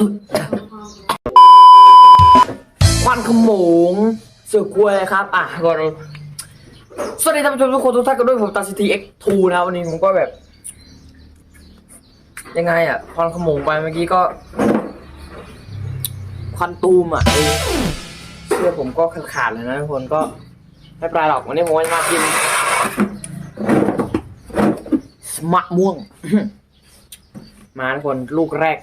ควันขโมงเสือกลัวเลยครับ อะก่อนสวัสดีท่านผู้ชมทุกคนทุกท่านกันด้วยผมตาซิทีเอ็กทูนะครับวันนี้ผมก็แบบ ยังไงอะควันขโมงไปเมื่อกี้ก็ ควันตูมอะเออเสื้อผมก็ขาดๆเลยนะทุกคนก็ไม่เป็นไรหรอกวันนี้ผมจะมากินมะม่วง มาทุกคนลูกแรก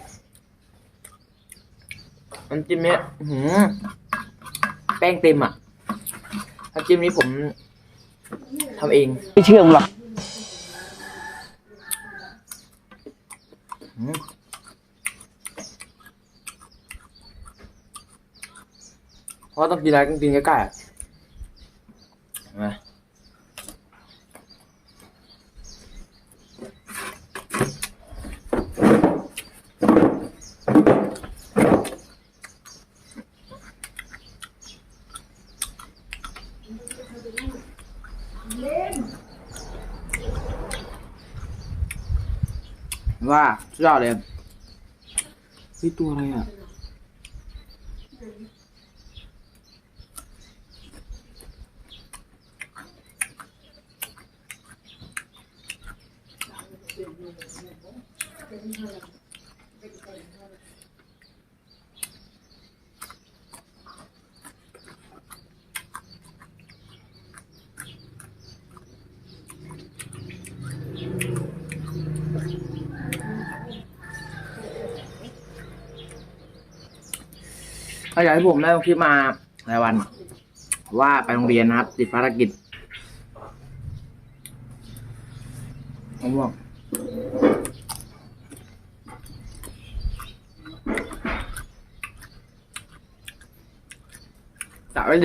น้ำจิ้มเนี้ยอื้อหือแป้งเต็มอะน้ำจิ้มนี้ผมทำเอง ไม่เชื่อมึงหรอกอืมเพราะว่าต้องกินอะไรต้องกินใกล้ๆอะเห็นไหม ว่าสุดยอดเลยนี่ตัวอะไรอะเขาอยากให้ผมได้คลิปมาหลายวัน ว่าไปโรงเรียนนะครับ ติดภารกิจผมบอกจับไว้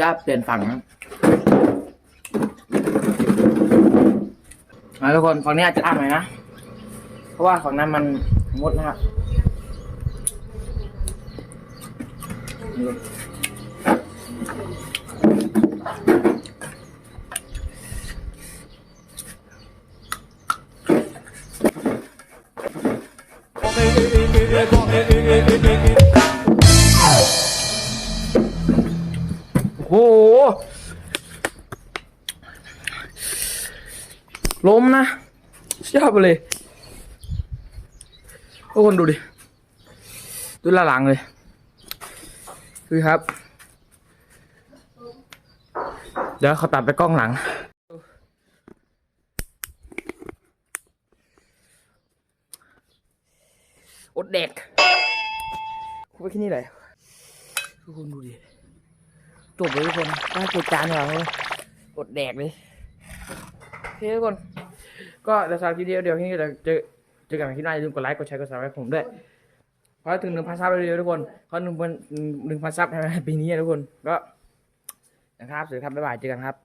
ย่าเปลี่ยนฝั่งนะทุกคนฝั่งนี้อาจจะอ่านหน่อยนะ เพราะว่าฝั่งนั้นมันมดนะครับโอ้ โหล้มนะเชื่อไปเลยทุกคนดูดิ ดูละหลังเลย คือครับ เดี๋ยวเขาตัดไปกล้องหลัง อดเด็กคุยไปแค่นี้เลยทุกคนดูดิ จบเลยทุกคนได้เกิดจารณ์เหรออดแดกเลยโอเคทุกคน ก็เดี๋ยวสำหรับคลิปเดียวเดี๋ยวที่นี้เดี๋ยวเจอเจอกันใหม่คลิปหน้าอย่าลืมกดไลค์กดแชร์กดซับสไครต์ผมด้วยเพราะถึงหนึ่งพันซับเร็วๆทุกคนพราะหนึ่งพันหนึ่งพันซับในปีนี้อะทุกคนก็นะครับสวัสดีครับบ๊ายบายเจอกันครับ